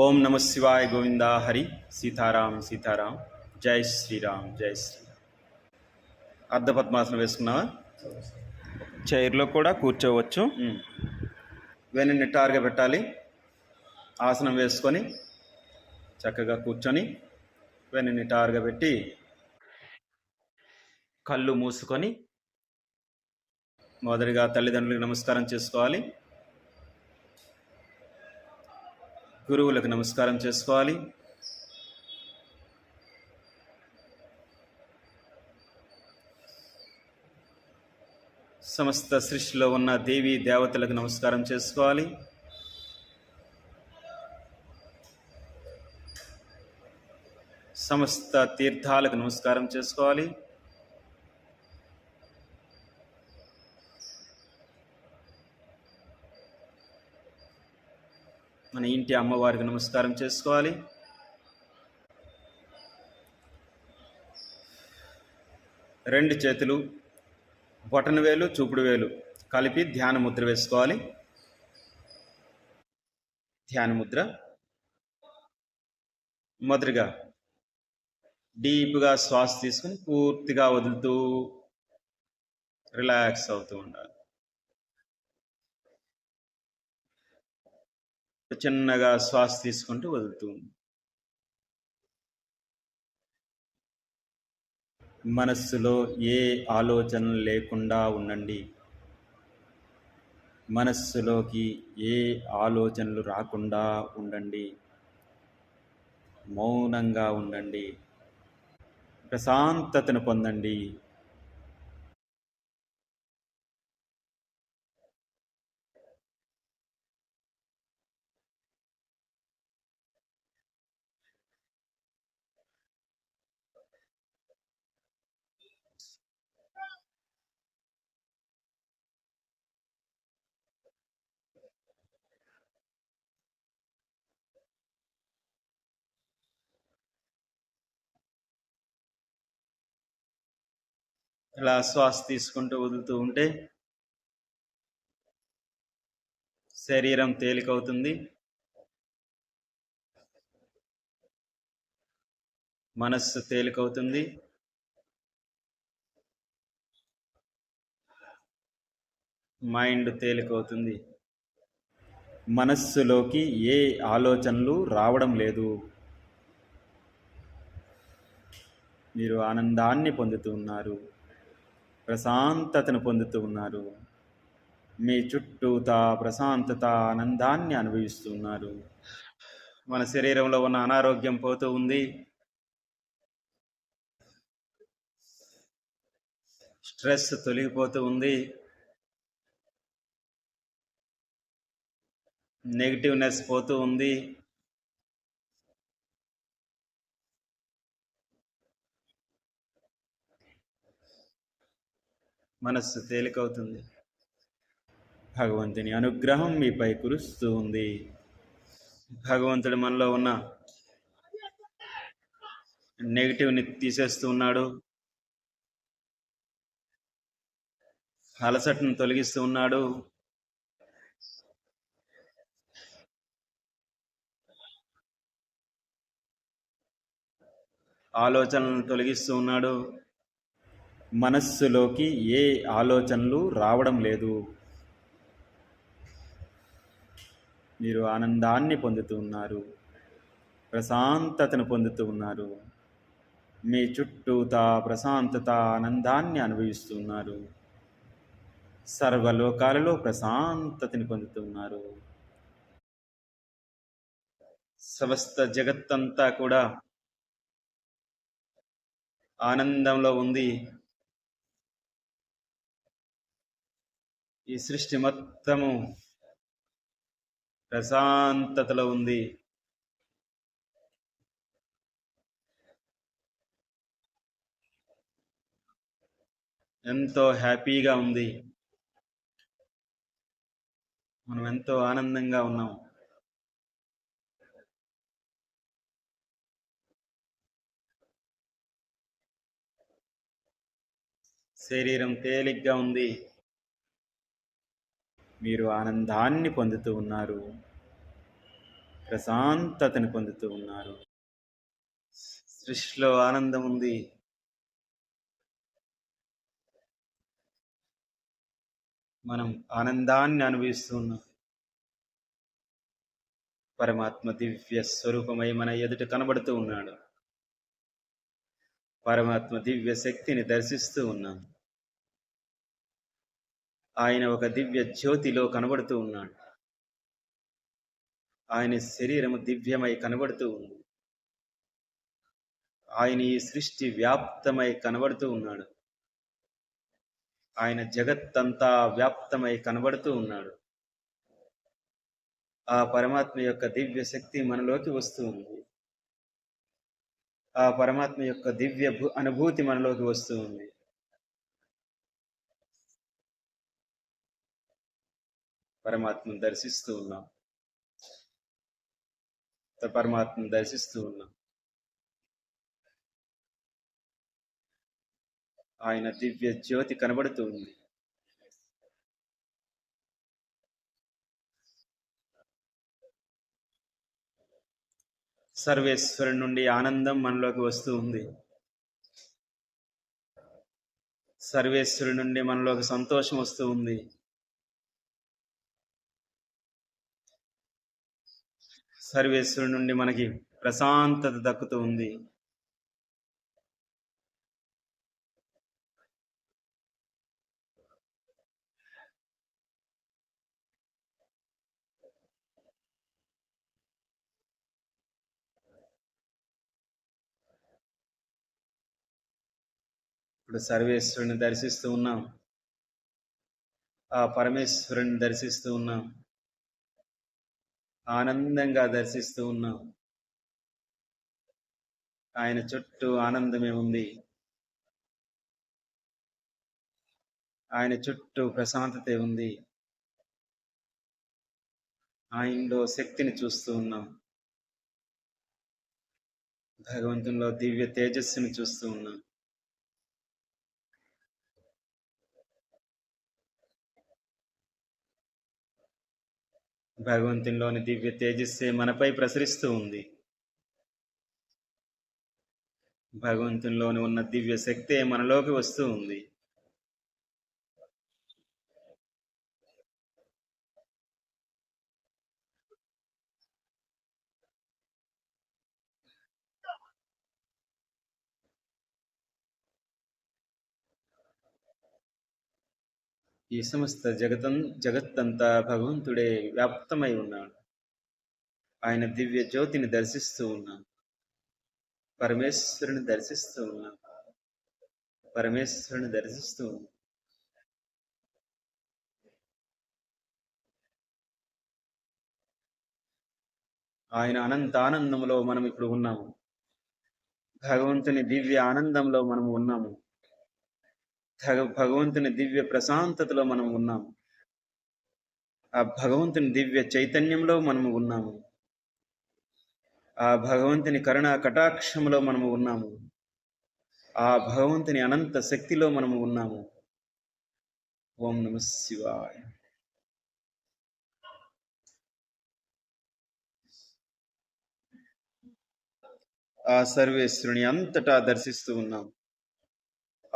ఓం నమ శివాయ గోవింద హరి. సీతారాం సీతారాం. జై శ్రీరామ్ జై శ్రీరామ్. అర్ధపద్మాసనం వేసుకున్నావా? చైర్లో కూడా కూర్చోవచ్చు. వెన్ను నిట్టారుగా పెట్టాలి? ఆసనం వేసుకొని చక్కగా కూర్చొని వెన్ను నిటారుగా పెట్టి కళ్ళు మూసుకొని మొదటిగా తల్లిదండ్రులకు నమస్కారం చేసుకోవాలి. గురువులకు నమస్కారం చేసుకోవాలి. సమస్త సృష్టిలో ఉన్న దేవీ దేవతలకు నమస్కారం చేసుకోవాలి. సమస్త తీర్థాలకు నమస్కారం చేసుకోవాలి. మీ ఇంటి అమ్మవారికి నమస్కారం చేసుకోవాలి. రెండు చేతులు బొటన వేలు చూపుడు వేలు కలిపి ధ్యాన ముద్ర వేసుకోవాలి. ధ్యాన ముద్ర మొదటిగా డీప్గా శ్వాస తీసుకుని పూర్తిగా వదులుతూ రిలాక్స్ అవుతూ ఉండాలి. చిన్నగా శ్వాస తీసుకుంటూ వదులుతూ ఉంది మనస్సులో ఏ ఆలోచన లేకుండా ఉండండి. మనస్సులోకి ఏ ఆలోచనలు రాకుండా ఉండండి. మౌనంగా ఉండండి. ప్రశాంతతను పొందండి. ఇలా శ్వాస తీసుకుంటూ వదులుతూ ఉంటే శరీరం తేలికవుతుంది. మనస్సు తేలికవుతుంది. మైండ్ తేలికవుతుంది. మనస్సులోకి ఏ ఆలోచనలు రావడం లేదు. మీరు ఆనందాన్ని పొందుతూ ఉన్నారు. ప్రశాంతతను పొందుతూ ఉన్నారు. మీ చుట్టూతా ప్రశాంతత ఆనందాన్ని అనుభవిస్తున్నారు మన శరీరంలో ఉన్న అనారోగ్యం పోతూ ఉంది. స్ట్రెస్ తొలగిపోతూ ఉంది. నెగిటివ్నెస్ పోతూ ఉంది. మనస్సు తేలికవుతుంది. భగవంతుని అనుగ్రహం మీపై కురుస్తూ ఉంది. భగవంతుడు మనలో ఉన్న నెగిటివ్ని తీసేస్తూ ఉన్నాడు. అలసటను తొలగిస్తూ ఉన్నాడు. ఆలోచనలను తొలగిస్తూ ఉన్నాడు. మనస్సులోకి ఏ ఆలోచనలు రావడం లేదు. మీరు ఆనందాన్ని పొందుతూ ఉన్నారు. ప్రశాంతతను పొందుతూ ఉన్నారు. మీ చుట్టూతా ప్రశాంతత ఆనందాన్ని అనుభవిస్తున్నారు సర్వలోకాలలో ప్రశాంతతని పొందుతున్నారు సమస్త జగత్తంతా కూడా ఆనందంలో ఉంది. ఈ సృష్టి మొత్తము ప్రశాంతతలో ఉంది. ఎంతో హ్యాపీగా ఉంది. మనం ఎంతో ఆనందంగా ఉన్నాం. శరీరం తేలిగ్గా ఉంది. మీరు ఆనందాన్ని పొందుతూ ఉన్నారు. ప్రశాంతతని పొందుతూ ఉన్నారు. సృష్టిలో ఆనందం ఉంది. మనం ఆనందాన్ని అనుభవిస్తూ ఉన్నాం. పరమాత్మ దివ్య స్వరూపమై మన ఎదుట కనబడుతూ ఉన్నాడు. పరమాత్మ దివ్య శక్తిని దర్శిస్తూ ఉన్నాం. ఆయన ఒక దివ్య జ్యోతిలో కనబడుతూ ఉన్నాడు. ఆయన శరీరము దివ్యమై కనబడుతూ ఉంది. ఆయన ఈ సృష్టి వ్యాప్తమై కనబడుతూ ఉన్నాడు. ఆయన జగత్తంతా వ్యాప్తమై కనబడుతూ ఉన్నాడు. ఆ పరమాత్మ యొక్క దివ్య శక్తి మనలోకి వస్తూ ఉంది. ఆ పరమాత్మ యొక్క దివ్య భూ- అనుభూతి మనలోకి వస్తూ పరమాత్మను దర్శిస్తూ ఉన్నాం. పరమాత్మను దర్శిస్తూ ఉన్నాం. ఆయన దివ్య జ్యోతి కనబడుతూ ఉంది. సర్వేశ్వరుడి నుండి ఆనందం మనలోకి వస్తూ ఉంది. సర్వేశ్వరుడి నుండి మనలోకి సంతోషం వస్తూ ఉంది. సర్వేశ్వరుడి నుండి మనకి ప్రశాంతత దక్కుతూ ఉంది. ఇప్పుడు సర్వేశ్వరుని దర్శిస్తూ ఉన్నాం. ఆ పరమేశ్వరుని దర్శిస్తూ ఉన్నాం. ఆనందంగా దర్శిస్తూ ఉన్నాం. ఆయన చుట్టూ ఆనందమే ఉంది. ఆయన చుట్టూ ప్రశాంతతే ఉంది. ఆయనలో శక్తిని చూస్తూ ఉన్నాం. భగవంతునిలో దివ్య తేజస్సుని చూస్తూ ఉన్నాం. భగవంతునిలోని దివ్య తేజస్సే మనపై ప్రసరిస్తూ ఉంది. భగవంతునిలోని ఉన్న దివ్య శక్తే మనలోకి వస్తూ ఉంది. ఈ సమస్త జగతం జగత్తంతా భగవంతుడే వ్యాప్తమై ఉన్నాడు. ఆయన దివ్య జ్యోతిని దర్శిస్తూ ఉన్నాం పరమేశ్వరుని దర్శిస్తూ ఉన్నాం పరమేశ్వరుని దర్శిస్తూ ఉన్నాం ఆయన అనంత ఆనందంలో మనం ఇప్పుడు ఉన్నాము. భగవంతుని దివ్య ఆనందంలో మనం ఉన్నాము. భగవంతుని దివ్య ప్రశాంతతలో మనం ఉన్నాము. ఆ భగవంతుని దివ్య చైతన్యంలో మనము ఉన్నాము. ఆ భగవంతుని కరుణా కటాక్షంలో మనము ఉన్నాము. ఆ భగవంతుని అనంత శక్తిలో మనము ఉన్నాము. ఓం నమ శివాయ. ఆ సర్వేశ్వరుని అంతటా దర్శిస్తూ ఉన్నాము.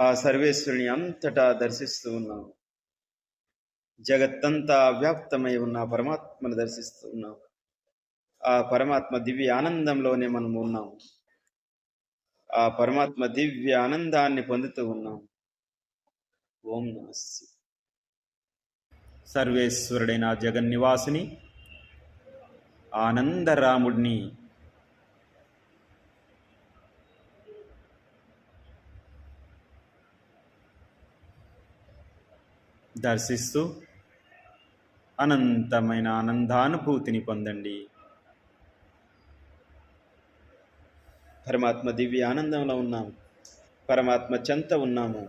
ఆ సర్వేశ్వరుని అంతటా దర్శిస్తూ ఉన్నావు. జగత్తంతా వ్యాప్తమై ఉన్న పరమాత్మను దర్శిస్తూ ఉన్నాం ఆ పరమాత్మ దివ్య ఆనందంలోనే మనం ఉన్నాం. ఆ పరమాత్మ దివ్య ఆనందాన్ని పొందుతూ ఉన్నాం. ఓం నమస్సి సర్వేశ్వరుడైన జగన్నివాసుని ఆనందరాముడిని దర్శిస్తూ అనంతమైన ఆనందానుభూతిని పొందండి. పరమాత్మ దివ్య ఆనందంలో ఉన్నాము పరమాత్మ చెంత ఉన్నాము.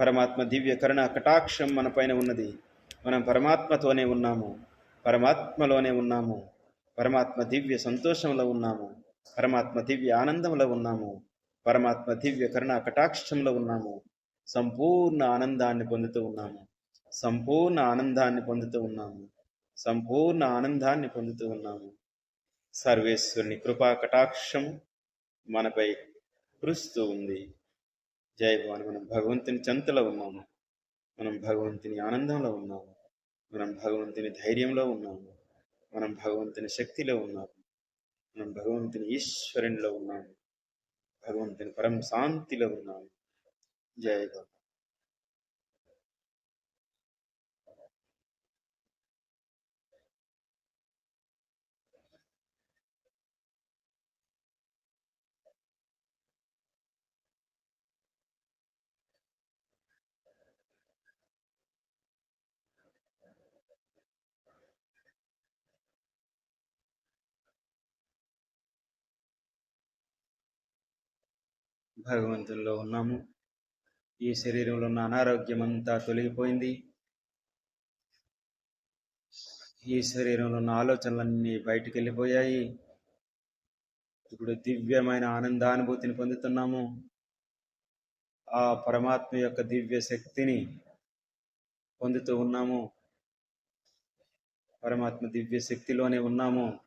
పరమాత్మ దివ్య కరుణ కటాక్షం మన పైన ఉన్నది. మనం పరమాత్మతోనే ఉన్నాము. పరమాత్మలోనే ఉన్నాము. పరమాత్మ దివ్య సంతోషంలో ఉన్నాము. పరమాత్మ దివ్య ఆనందంలో ఉన్నాము. పరమాత్మ దివ్య కరుణ కటాక్షంలో ఉన్నాము. సంపూర్ణ ఆనందాన్ని పొందుతూ ఉన్నాము. సంపూర్ణ ఆనందాన్ని పొందుతూ ఉన్నాము. సంపూర్ణ ఆనందాన్ని పొందుతూ ఉన్నాము. సర్వేశ్వరుని కృపా కటాక్షం మనపై కురుస్తూ ఉంది. జయ భవాని. మనం భగవంతుని చెంతలో ఉన్నాము. మనం భగవంతుని ఆనందంలో ఉన్నాము. మనం భగవంతుని ధైర్యంలో ఉన్నాము. మనం భగవంతుని శక్తిలో ఉన్నాము. మనం భగవంతుని ఈశ్వరునిలో ఉన్నాము. భగవంతుని పరం శాంతిలో ఉన్నాము. జయ భవాని. భగవంతుల్లో ఉన్నాము. ఈ శరీరంలో ఉన్న అనారోగ్యం అంతా తొలగిపోయింది. ఈ శరీరంలో ఉన్న ఆలోచనలన్నీ బయటికి వెళ్ళిపోయాయి ఇప్పుడు దివ్యమైన ఆనందానుభూతిని పొందుతున్నాము. ఆ పరమాత్మ యొక్క దివ్య శక్తిని పొందుతూ ఉన్నాము. పరమాత్మ దివ్య శక్తిలోనే ఉన్నాము.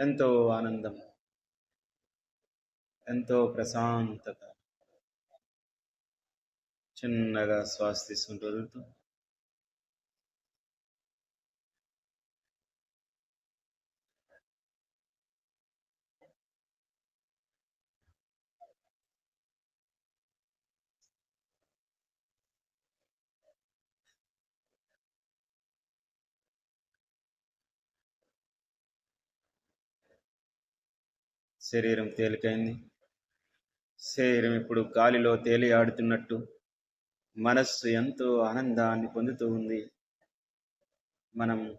ఎంతో ఆనందం. ఎంతో ప్రశాంతత. చిన్నగా శ్వాస తీసుకుంటూ వదులుతూ. శరీరం తేలికైంది. శరీరం ఇప్పుడు గాలిలో తేలి ఆడుతున్నట్టు. మనస్సు ఎంతో ఆనందాన్ని పొందుతూ ఉంది. మనం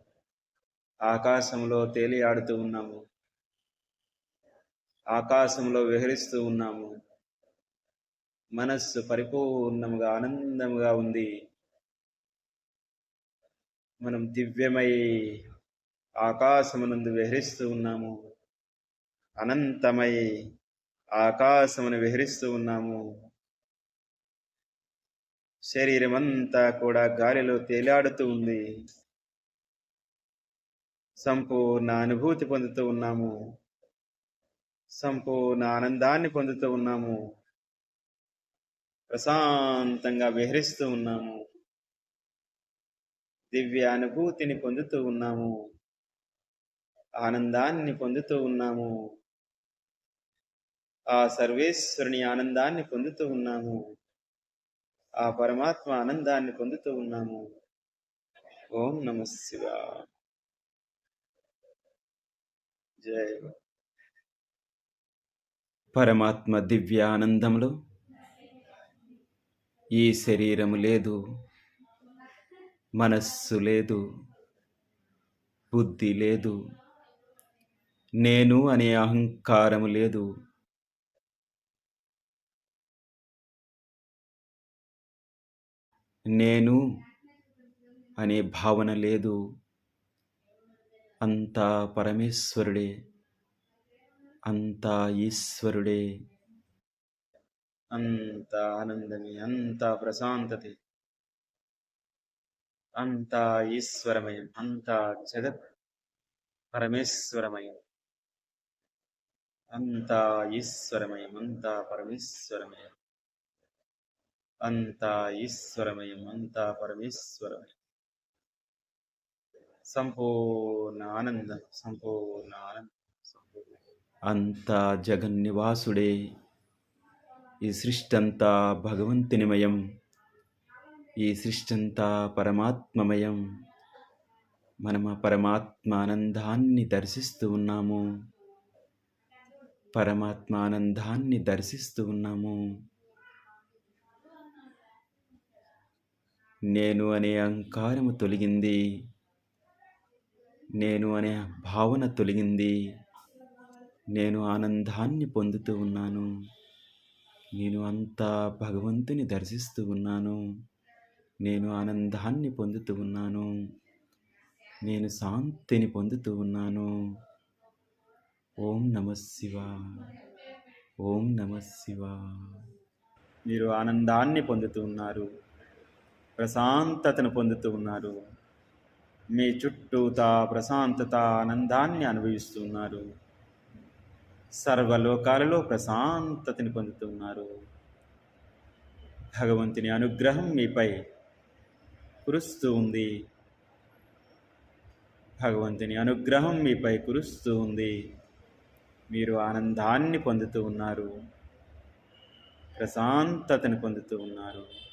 ఆకాశంలో తేలి ఆడుతూ ఉన్నాము. ఆకాశంలో విహరిస్తూ ఉన్నాము. మనస్సు పరిపూర్ణముగా ఆనందముగా ఉంది. మనం దివ్యమై ఆకాశమునందు విహరిస్తూ ఉన్నాము. అనంతమై ఆకాశమును విహరిస్తూ ఉన్నాము. శరీరం అంతా కూడా గాలిలో తేలాడుతూ ఉంది. సంపూర్ణ అనుభూతి పొందుతూ ఉన్నాము. సంపూర్ణ ఆనందాన్ని పొందుతూ ఉన్నాము. ప్రశాంతంగా విహరిస్తూ ఉన్నాము. దివ్య అనుభూతిని పొందుతూ ఉన్నాము. ఆనందాన్ని పొందుతూ ఉన్నాము. ఆ సర్వేశ్వరుని ఆనందాన్ని పొందుతూ ఉన్నాము. ఆ పరమాత్మ ఆనందాన్ని పొందుతూ ఉన్నాము. ఓం నమ శివ జయ పరమాత్మ దివ్య ఆనందంలో ఈ శరీరము లేదు మనస్సు లేదు బుద్ధి లేదు నేను అనే అహంకారము లేదు నేను అనే భావన లేదు. అంతా పరమేశ్వరుడే అంతా ఈశ్వరుడే. అంత ఆనందమే అంత ప్రశాంతతే. అంతా ఈశ్వరమయం అంతా జగత్ పరమేశ్వరమయం. అంతా ఈశ్వరమయం అంతా పరమేశ్వరమయం. అంతా ఈశ్వరమయం అంతా పరమేశ్వరమయం. సంపూర్ణ ఆనందం సంపూర్ణ ఆనందం సంపూర్ణ అంతా జగన్నివాసుడే. ఈ సృష్టంతా భగవంతునిమయం. ఈ సృష్టంతా పరమాత్మమయం. మనం ఆ పరమాత్మ ఆనందాన్ని దర్శిస్తూ ఉన్నాము. పరమాత్మ ఆనందాన్ని దర్శిస్తూ ఉన్నాము. నేను అనే అహంకారము తొలగింది. నేను అనే భావన తొలగింది. నేను ఆనందాన్ని పొందుతూ ఉన్నాను. నేను అంతా భగవంతుని దర్శిస్తూ ఉన్నాను. నేను ఆనందాన్ని పొందుతూ ఉన్నాను. నేను శాంతిని పొందుతూ ఉన్నాను. ఓం నమ శివ. ఓం నమ శివ. మీరు ఆనందాన్ని పొందుతూ ఉన్నారు. ప్రశాంతతను పొందుతూ ఉన్నారు. మీ చుట్టూతా ప్రశాంతత ఆనందాన్ని అనుభవిస్తున్నారు సర్వలోకాలలో ప్రశాంతతని పొందుతున్నారు భగవంతుని అనుగ్రహం మీపై కురుస్తూ ఉంది. భగవంతుని అనుగ్రహం మీపై కురుస్తూ ఉంది. మీరు ఆనందాన్ని పొందుతూ ఉన్నారు. ప్రశాంతతని పొందుతూ ఉన్నారు.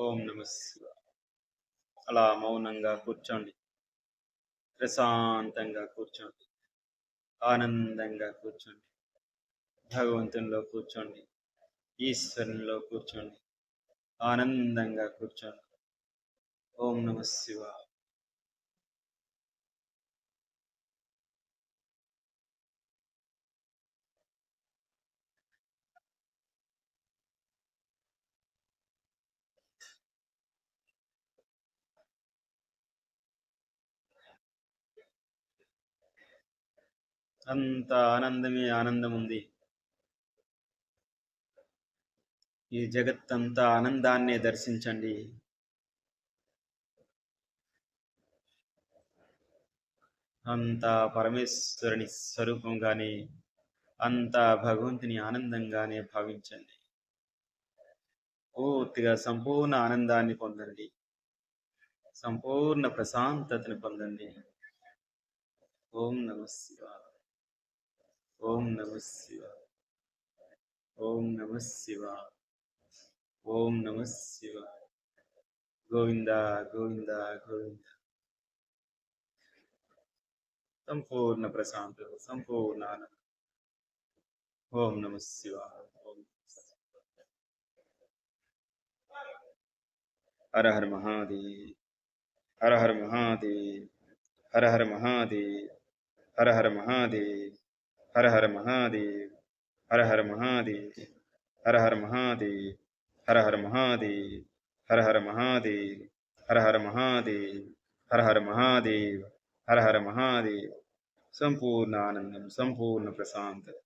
ఓం నమస్ అలా మౌనంగా కూర్చోండి. ప్రశాంతంగా కూర్చోండి. ఆనందంగా కూర్చోండి. భగవంతునిలో కూర్చోండి. ఈశ్వరునిలో కూర్చోండి. ఆనందంగా కూర్చోండి. ఓం నమ శివాయ. అంత ఆనందమే ఆనందం ఉంది ఈ జగత్తంతా ఆనందాన్నే దర్శించండి. అంతా పరమేశ్వరుని స్వరూపంగానే అంతా భగవంతుని ఆనందంగానే భావించండి. పూర్తిగా సంపూర్ణ ఆనందాన్ని పొందండి. సంపూర్ణ ప్రశాంతతని పొందండి. ఓం నమ శివాయ. ఓం నమ శివాయ ఓం నమ శివాయ ఓం నమ శివాయ గోవింద గోవింద గోవింద సంపూర్ణ ప్రశాంతత సంపూర్ణ ఆనందం ఓం నమ శివాయ ఓం నమః శివాయ. హర హర మహాదేవ్ హర హర మహాదేవ్ హర హర మహాదేవ్ హర హర మహాదేవ్ హర హర మహాదేవ్ హర హర మహాదేవ్ హర హర మహాదేవ్ హర హర మహాదేవ్ హర హర మహాదేవ్ హర హర మహాదేవ్ హర హర మహాదేవ్ హర హర మహాదేవ్ సంపూర్ణ ఆనందం సంపూర్ణ ప్రశాంతత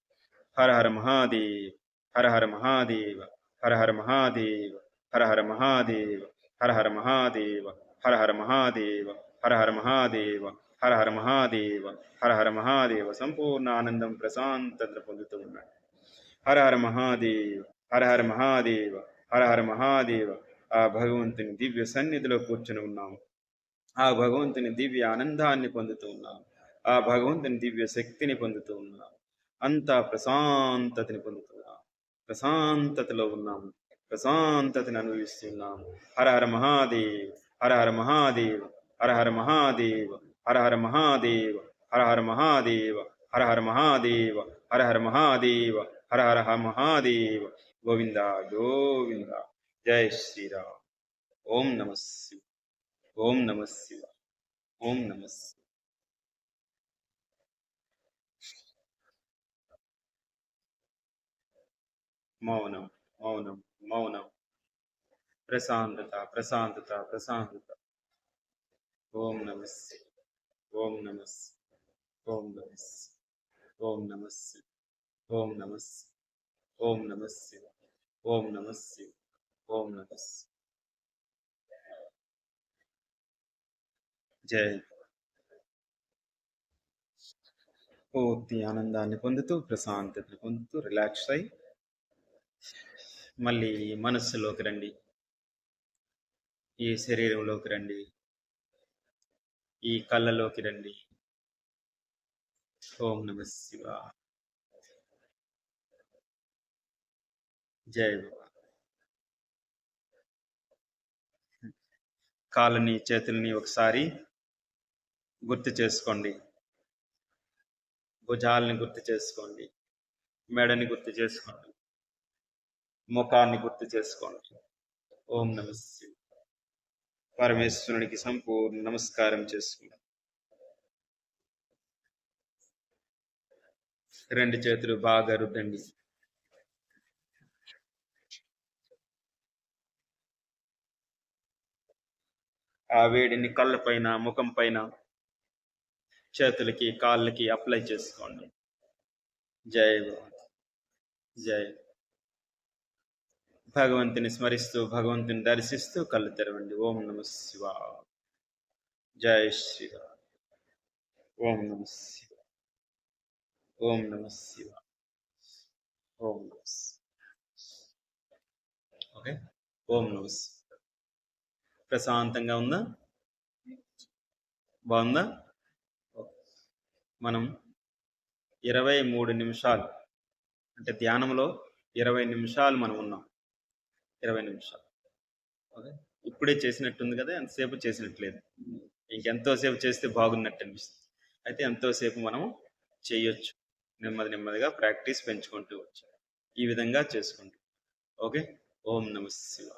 హర హర మహాదేవ్ హర హర మహాదేవ హర హర మహాదేవ హర హర మహాదేవ హర హర మహాదేవ హర హర మహాదేవ హర హర మహాదేవ హర హర మహాదేవ హర హర మహాదేవ సంపూర్ణ ఆనందం ప్రశాంతత పొందుతూ ఉన్నాడు. హర హర మహాదేవ హర హర మహాదేవ హర హర మహాదేవ ఆ భగవంతుని దివ్య సన్నిధిలో కూర్చుని ఉన్నాము ఆ భగవంతుని దివ్య ఆనందాన్ని పొందుతూ ఉన్నాము ఆ భగవంతుని దివ్య శక్తిని పొందుతూ ఉన్నాము అంతా ప్రశాంతతని పొందుతున్నాం ప్రశాంతతలో ఉన్నాము ప్రశాంతతని అనుభవిస్తున్నాము హర హర మహాదేవ్ హర హర మహాదేవ్ హర హర మహాదేవ్ हर हर महादेव हर हर महादेव हर हर महादेव हर हर महादेव हर हर हर महादेव। गोविंदा गोविंदा। जय श्री राम ओम नमः शिव ओम नमः शिव ओम नमः शिव మౌనం మౌనం మౌనం ప్రశాంతత ప్రశాంతత ప్రశాంతత ఓం నమస్తే ఓం నమస్ ఓం నమస్ ఓం నమస్ ఓం నమస్ ఓం నమస్ ఓం నమస్ ఓం నమస్ జై. పూర్తి ఆనందాన్ని పొందుతూ ప్రశాంతతను పొందుతూ రిలాక్స్ అయి మళ్ళీ మనస్సులోకి రండి. ఈ శరీరంలోకి రండి. ఈ కళ్ళలోకి రండి. ఓం నమ శివ జై కాళ్ళని చేతుల్ని ఒకసారి గుర్తు చేసుకోండి. భుజాలని గుర్తు చేసుకోండి. మెడని గుర్తు చేసుకోండి. ముఖాన్ని గుర్తు చేసుకోండి. ఓం నమ శివ పరమేశ్వరునికి సంపూర్ణ నమస్కారం చేసుకుందాం. రెండు చేతులు బాగా రుద్దండి. ఆ వేడిని కళ్ళ పైన ముఖం పైన చేతులకి కాళ్ళకి అప్లై చేసుకోండి. జై భగవంత్ జై భగవంతుని స్మరిస్తూ భగవంతుని దర్శిస్తూ కళ్ళు తెరవండి. ఓం నమ శివ. జై శ్రీరా ఓం నమ శివ. ఓం నమ శివ. ఓం నమ ఓకే. ఓం నమ ప్రశాంతంగా ఉందా? బాగుందా? మనం ఇరవై మూడు నిమిషాలు అంటే ధ్యానంలో ఇరవై నిమిషాలు మనం ఉన్నాం. ఇరవై నిమిషాలు. ఓకే? ఇప్పుడే చేసినట్టుంది కదా ఎంతసేపు చేసినట్లేదు. ఇంకెంతోసేపు చేస్తే బాగున్నట్టు అనిపిస్తుంది. అయితే ఎంతోసేపు మనం చేయొచ్చు. నెమ్మది నెమ్మదిగా ప్రాక్టీస్ పెంచుకుంటూ వచ్చాం. ఈ విధంగా చేసుకుంటూ. ఓకే? ఓం నమ శివ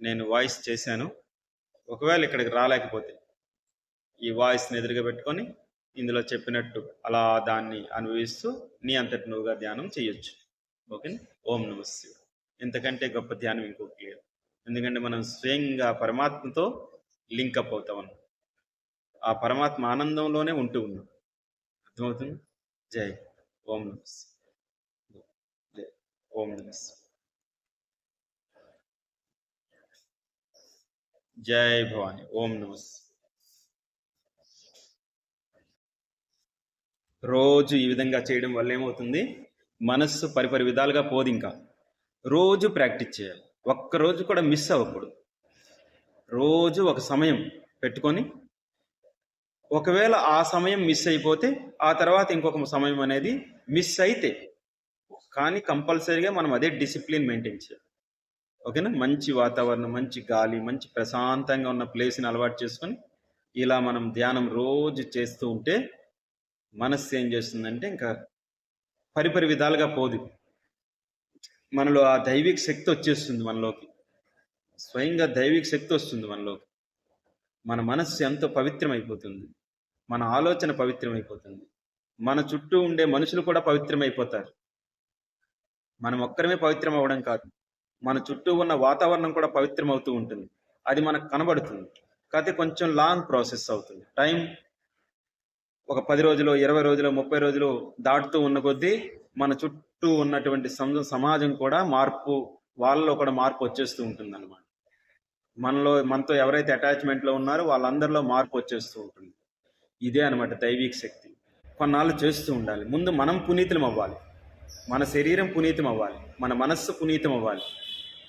నేను వాయిస్ చేశాను. ఒకవేళ ఇక్కడికి రాలేకపోతే ఈ వాయిస్ని ఎదురుగా పెట్టుకొని ఇందులో చెప్పినట్టు అలా దాన్ని అనుభవిస్తూ నీ అంతటి నువ్వుగా ధ్యానం చేయొచ్చు. ఓకే? ఓం నమ శివ ఇంతకంటే గొప్ప ధ్యానం ఇంకొకటి లేదు. ఎందుకంటే మనం స్వయంగా పరమాత్మతో లింకప్ అవుతాం అన్నమాట. ఆ పరమాత్మ ఆనందంలోనే ఉంటూ ఉన్నాం. అర్థమవుతుంది? జై. ఓం నమస్ జై. ఓం నమస్ జై. భవాని. ఓం నమస్ రోజు ఈ విధంగా చేయడం వల్ల ఏమవుతుంది? మనస్సు పరిపరి విధాలుగా పోదు ఇంకా. రోజు ప్రాక్టీస్ చేయాలి. ఒక్క రోజు కూడా మిస్ అవ్వకూడదు. రోజు ఒక సమయం పెట్టుకొని ఒకవేళ ఆ సమయం మిస్ అయిపోతే ఆ తర్వాత ఇంకొక సమయం అనేది మిస్ అయితే కానీ కంపల్సరీగా మనం అదే డిసిప్లిన్ మెయింటైన్ చేయాలి. ఓకేనా? మంచి వాతావరణం మంచి గాలి మంచి ప్రశాంతంగా ఉన్న ప్లేస్ని అలవాటు చేసుకొని ఇలా మనం ధ్యానం రోజు చేస్తూ ఉంటే మనస్సు ఏం చేస్తుందంటే ఇంకా పరిపరి విధాలుగా పోదు. మనలో ఆ దైవిక శక్తి వచ్చేస్తుంది మనలోకి. స్వయంగా దైవిక శక్తి వస్తుంది మనలోకి. మన మనస్సు ఎంతో పవిత్రమైపోతుంది. మన ఆలోచన పవిత్రమైపోతుంది. మన చుట్టూ ఉండే మనుషులు కూడా పవిత్రమైపోతారు. మనం ఒక్కరమే పవిత్రం అవ్వడం కాదు. మన చుట్టూ ఉన్న వాతావరణం కూడా పవిత్రమవుతూ ఉంటుంది. అది మనకు కనబడుతుంది. కాకపోతే కొంచెం లాంగ్ ప్రాసెస్ అవుతుంది. టైం ఒక పది రోజులు ఇరవై రోజులు ముప్పై రోజులు దాటుతూ ఉన్న కొద్దీ మన చుట్టూ చుట్టూ ఉన్నటువంటి సమాజం కూడా మార్పు వాళ్ళలో కూడా మార్పు వచ్చేస్తూ ఉంటుంది అనమాట మనలో మనతో ఎవరైతే అటాచ్మెంట్లో ఉన్నారో వాళ్ళందరిలో మార్పు వచ్చేస్తూ ఉంటుంది. ఇదే అనమాట దైవిక శక్తి. కొన్నాళ్ళు చేస్తూ ఉండాలి. ముందు మనం పునీతం అవ్వాలి. మన శరీరం పునీతం అవ్వాలి. మన మనస్సు పునీతం అవ్వాలి.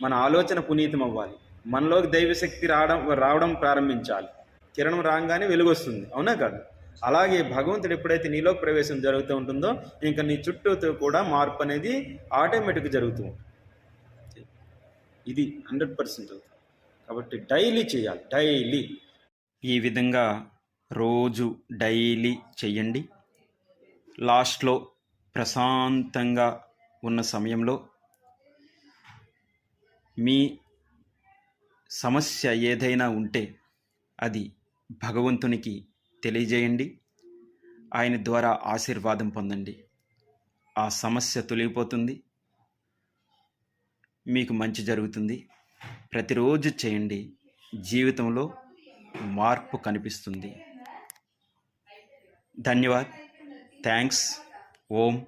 మన ఆలోచన పునీతం అవ్వాలి. మనలోకి దైవశక్తి రావడం రావడం ప్రారంభించాలి. కిరణం రాగానే వెలుగొస్తుంది. అవునా కాదు? అలాగే భగవంతుడు ఎప్పుడైతే నీలో ప్రవేశం జరుగుతూ ఉంటుందో ఇంకా నీ చుట్టూతో కూడా మార్పు అనేది ఆటోమేటిక్గా జరుగుతూ ఉంటుంది. ఇది హండ్రెడ్ పర్సెంట్ కాబట్టి డైలీ చేయాలి డైలీ. ఈ విధంగా రోజు డైలీ చెయ్యండి లాస్ట్లో ప్రశాంతంగా ఉన్న సమయంలో మీ సమస్య ఏదైనా ఉంటే అది భగవంతునికి తెలియజేయండి. ఆయన ద్వారా ఆశీర్వాదం పొందండి. ఆ సమస్య తొలగిపోతుంది. మీకు మంచి జరుగుతుంది. ప్రతిరోజు చేయండి. జీవితంలో మార్పు కనిపిస్తుంది. ధన్యవాద్. థ్యాంక్స్. ఓం.